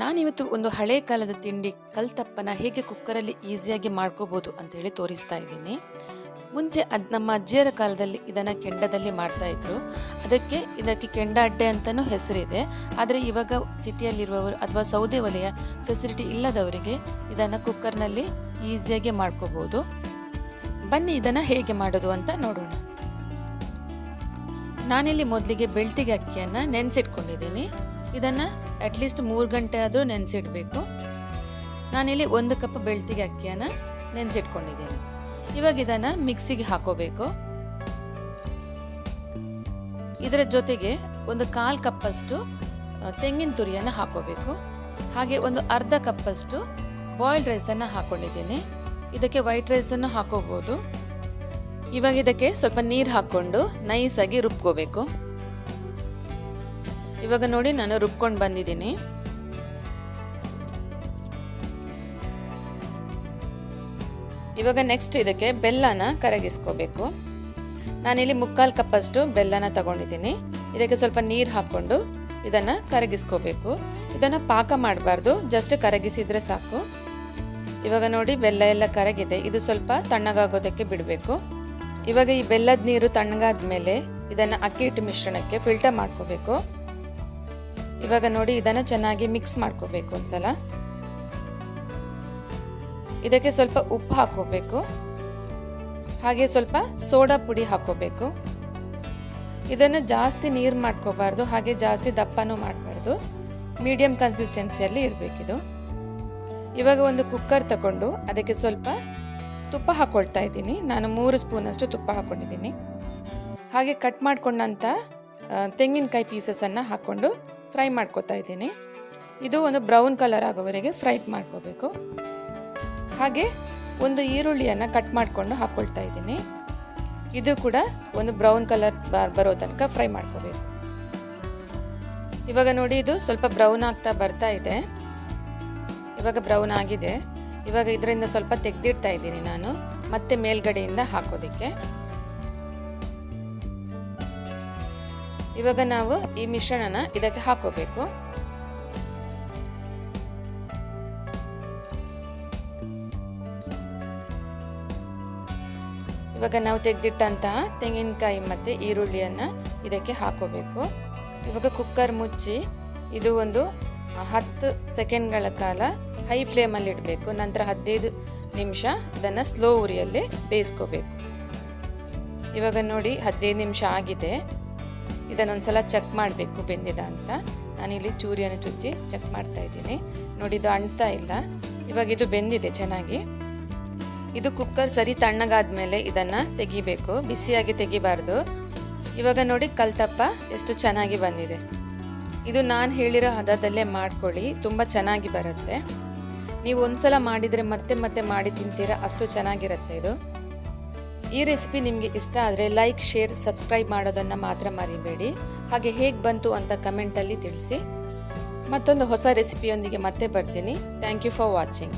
ನಾನಿವತ್ತು ಒಂದು ಹಳೆ ಕಾಲದ ತಿಂಡಿ ಕಲ್ತಪ್ಪನ ಹೇಗೆ ಕುಕ್ಕರಲ್ಲಿ ಈಸಿಯಾಗಿ ಮಾಡ್ಕೋಬೋದು ಅಂತೇಳಿ ತೋರಿಸ್ತಾ ಇದ್ದೀನಿ. ಮುಂಚೆ ಅದ್ ನಮ್ಮ ಅಜ್ಜಿಯರ ಕಾಲದಲ್ಲಿ ಇದನ್ನು ಕೆಂಡದಲ್ಲಿ ಮಾಡ್ತಾ ಇದ್ರು. ಅದಕ್ಕೆ ಇದಕ್ಕೆ ಕೆಂಡ ಅಡ್ಡೆ ಅಂತಲೂ ಹೆಸರಿದೆ. ಆದರೆ ಇವಾಗ ಸಿಟಿಯಲ್ಲಿರುವವರು ಅಥವಾ ಸೌದೆ ಒಲೆಯ ಫೆಸಿಲಿಟಿ ಇಲ್ಲದವರಿಗೆ ಇದನ್ನು ಕುಕ್ಕರ್ನಲ್ಲಿ ಈಸಿಯಾಗಿ ಮಾಡ್ಕೋಬೋದು. ಬನ್ನಿ ಇದನ್ನು ಹೇಗೆ ಮಾಡೋದು ಅಂತ ನೋಡೋಣ. ನಾನಿಲ್ಲಿ ಮೊದಲಿಗೆ ಬೆಳ್ತಿಗೆ ಅಕ್ಕಿಯನ್ನು ನೆನೆಸಿಟ್ಕೊಂಡಿದ್ದೀನಿ. ಇದನ್ನು ಅಟ್ಲೀಸ್ಟ್ ಮೂರು ಗಂಟೆ ಆದರೂ ನೆನೆಸಿಡಬೇಕು. ನಾನಿಲ್ಲಿ ಒಂದು ಕಪ್ ಬೆಳ್ತಿಗೆ ಅಕ್ಕಿಯನ್ನು ನೆನೆಸಿಟ್ಕೊಂಡಿದ್ದೀನಿ. ಇವಾಗ ಇದನ್ನು ಮಿಕ್ಸಿಗೆ ಹಾಕೋಬೇಕು. ಇದರ ಜೊತೆಗೆ ಒಂದು ಕಾಲು ಕಪ್ಪಷ್ಟು ತೆಂಗಿನ ತುರಿಯನ್ನು ಹಾಕೋಬೇಕು. ಹಾಗೆ ಒಂದು ಅರ್ಧ ಕಪ್ಪಷ್ಟು ಬಾಯ್ಲ್ಡ್ ರೈಸನ್ನು ಹಾಕೊಂಡಿದ್ದೀನಿ. ಇದಕ್ಕೆ ವೈಟ್ ರೈಸನ್ನು ಹಾಕೋಬೋದು. ಇವಾಗ ಇದಕ್ಕೆ ಸ್ವಲ್ಪ ನೀರು ಹಾಕ್ಕೊಂಡು ನೈಸಾಗಿ ರುಬ್ಕೋಬೇಕು. ಇವಾಗ ನೋಡಿ ನಾನು ರುಬ್ಕೊಂಡು ಬಂದಿದ್ದೀನಿ. ಇವಾಗ ನೆಕ್ಸ್ಟ್ ಇದಕ್ಕೆ ಬೆಲ್ಲನ ಕರಗಿಸ್ಕೋಬೇಕು. ನಾನಿಲ್ಲಿ ಮುಕ್ಕಾಲು ಕಪ್ಪಷ್ಟು ಬೆಲ್ಲನ ತಗೊಂಡಿದ್ದೀನಿ. ಇದಕ್ಕೆ ಸ್ವಲ್ಪ ನೀರು ಹಾಕ್ಕೊಂಡು ಇದನ್ನು ಕರಗಿಸ್ಕೋಬೇಕು. ಇದನ್ನು ಪಾಕ ಮಾಡಬಾರ್ದು ಜಸ್ಟ್ ಕರಗಿಸಿದರೆ ಸಾಕು. ಇವಾಗ ನೋಡಿ ಬೆಲ್ಲ ಎಲ್ಲ ಕರಗಿದೆ. ಇದು ಸ್ವಲ್ಪ ತಣ್ಣಗಾಗೋದಕ್ಕೆ ಬಿಡಬೇಕು. ಇವಾಗ ಈ ಬೆಲ್ಲದ ನೀರು ತಣ್ಣಗಾದ ಮೇಲೆ ಇದನ್ನು ಅಕ್ಕಿ ಹಿಟ್ಟು ಮಿಶ್ರಣಕ್ಕೆ ಫಿಲ್ಟರ್ ಮಾಡ್ಕೋಬೇಕು. ಇವಾಗ ನೋಡಿ, ಇದನ್ನು ಚೆನ್ನಾಗಿ ಮಿಕ್ಸ್ ಮಾಡ್ಕೋಬೇಕು ಒಂದ್ಸಲ. ಇದಕ್ಕೆ ಸ್ವಲ್ಪ ಉಪ್ಪು ಹಾಕೋಬೇಕು ಹಾಗೆ ಸ್ವಲ್ಪ ಸೋಡಾ ಪುಡಿ ಹಾಕೋಬೇಕು ಇದನ್ನು ಜಾಸ್ತಿ ನೀರು ಮಾಡ್ಕೋಬಾರ್ದು, ಹಾಗೆ ಜಾಸ್ತಿ ದಪ್ಪನೂ ಮಾಡಬಾರ್ದು. ಮೀಡಿಯಂ ಕನ್ಸಿಸ್ಟೆನ್ಸಿಯಲ್ಲಿ ಇರಬೇಕಿದು. ಇವಾಗ ಒಂದು ಕುಕ್ಕರ್ ತಗೊಂಡು ಅದಕ್ಕೆ ಸ್ವಲ್ಪ ತುಪ್ಪ ಹಾಕ್ಕೊಳ್ತಾ ಇದ್ದೀನಿ. ನಾನು ಮೂರು ಸ್ಪೂನಷ್ಟು ತುಪ್ಪ ಹಾಕ್ಕೊಂಡಿದ್ದೀನಿ ಹಾಗೆ ಕಟ್ ಮಾಡಿಕೊಂಡಂಥ ತೆಂಗಿನಕಾಯಿ ಪೀಸಸನ್ನು ಹಾಕ್ಕೊಂಡು ಫ್ರೈ ಮಾಡ್ಕೋತಾ ಇದ್ದೀನಿ. ಇದು ಒಂದು ಬ್ರೌನ್ ಕಲರ್ ಆಗೋವರೆಗೆ ಫ್ರೈ ಮಾಡ್ಕೋಬೇಕು. ಹಾಗೆ ಒಂದು ಈರುಳ್ಳಿಯನ್ನು ಕಟ್ ಮಾಡಿಕೊಂಡು ಹಾಕ್ಕೊಳ್ತಾ ಇದ್ದೀನಿ. ಇದು ಕೂಡ ಒಂದು ಬ್ರೌನ್ ಕಲರ್ ಬರೋ ತನಕ ಫ್ರೈ ಮಾಡ್ಕೋಬೇಕು. ಇವಾಗ ನೋಡಿ ಇದು ಸ್ವಲ್ಪ ಬ್ರೌನ್ ಆಗ್ತಾ ಬರ್ತಾ ಇದೆ. ಇವಾಗ ಬ್ರೌನ್ ಆಗಿದೆ. ಇವಾಗ ಇದರಿಂದ ಸ್ವಲ್ಪ ತೆಗೆದಿಡ್ತಾ ಇದ್ದೀನಿ ನಾನು. ಮತ್ತೆ ಮೇಲ್ಗಡೆಯಿಂದ ಹಾಕೋದಕ್ಕೆ. ಇವಾಗ ನಾವು ಈ ಮಿಶ್ರಣನ ಇದಕ್ಕೆ ಹಾಕೋಬೇಕು. ಇವಾಗ ನಾವು ತೆಗೆದಿಟ್ಟಂತಹ ತೆಂಗಿನಕಾಯಿ ಮತ್ತು ಈರುಳ್ಳಿಯನ್ನು ಇದಕ್ಕೆ ಹಾಕೋಬೇಕು. ಇವಾಗ ಕುಕ್ಕರ್ ಮುಚ್ಚಿ ಇದು ಒಂದು ಹತ್ತು ಸೆಕೆಂಡ್ಗಳ ಕಾಲ ಹೈ ಫ್ಲೇಮಲ್ಲಿ ಇಡಬೇಕು. ನಂತರ ಹದಿನೈದು ನಿಮಿಷ ಅದನ್ನು ಸ್ಲೋ ಉರಿಯಲ್ಲಿ ಬೇಯಿಸ್ಕೋಬೇಕು. ಇವಾಗ ನೋಡಿ ಹದಿನೈದು ನಿಮಿಷ ಆಗಿದೆ. ಇದನ್ನೊಂದ್ಸಲ ಚೆಕ್ ಮಾಡಬೇಕು ಬೆಂದಿದ ಅಂತ. ನಾನಿಲ್ಲಿ ಚೂರಿಯನ್ನು ಚುಚ್ಚಿ ಚೆಕ್ ಮಾಡ್ತಾ ಇದ್ದೀನಿ. ನೋಡಿ, ಇದು ಅಂಟ್ತಾ ಇಲ್ಲ. ಇವಾಗ ಇದು ಬೆಂದಿದೆ ಚೆನ್ನಾಗಿ. ಇದು ಕುಕ್ಕರ್ ಸರಿ ತಣ್ಣಗಾದ್ಮೇಲೆ ಇದನ್ನು ತೆಗಿಬೇಕು. ಬಿಸಿಯಾಗಿ ತೆಗಿಬಾರ್ದು. ಇವಾಗ ನೋಡಿ, ಕಲ್ತಪ್ಪ, ಎಷ್ಟು ಚೆನ್ನಾಗಿ ಬಂದಿದೆ. ಇದು ನಾನು ಹೇಳಿರೋ ಹದದಲ್ಲೇ ಮಾಡ್ಕೊಳ್ಳಿ. ತುಂಬ ಚೆನ್ನಾಗಿ ಬರುತ್ತೆ. ನೀವು ಒಂದ್ಸಲ ಮಾಡಿದರೆ ಮತ್ತೆ ಮತ್ತೆ ಮಾಡಿ ತಿಂತೀರಾ? ಅಷ್ಟು ಚೆನ್ನಾಗಿರುತ್ತೆ ಇದು. ಈ ರೆಸಿಪಿ ನಿಮಗೆ ಇಷ್ಟ ಆದರೆ ಲೈಕ್, ಶೇರ್, ಸಬ್ಸ್ಕ್ರೈಬ್ ಮಾಡೋದನ್ನು ಮಾತ್ರ ಮರಿಬೇಡಿ. ಹಾಗೆ ಹೇಗೆ ಬಂತು ಅಂತ ಕಮೆಂಟಲ್ಲಿ ತಿಳಿಸಿ. ಮತ್ತೊಂದು ಹೊಸ ರೆಸಿಪಿಯೊಂದಿಗೆ ಮತ್ತೆ ಬರ್ತೀನಿ. Thank you for watching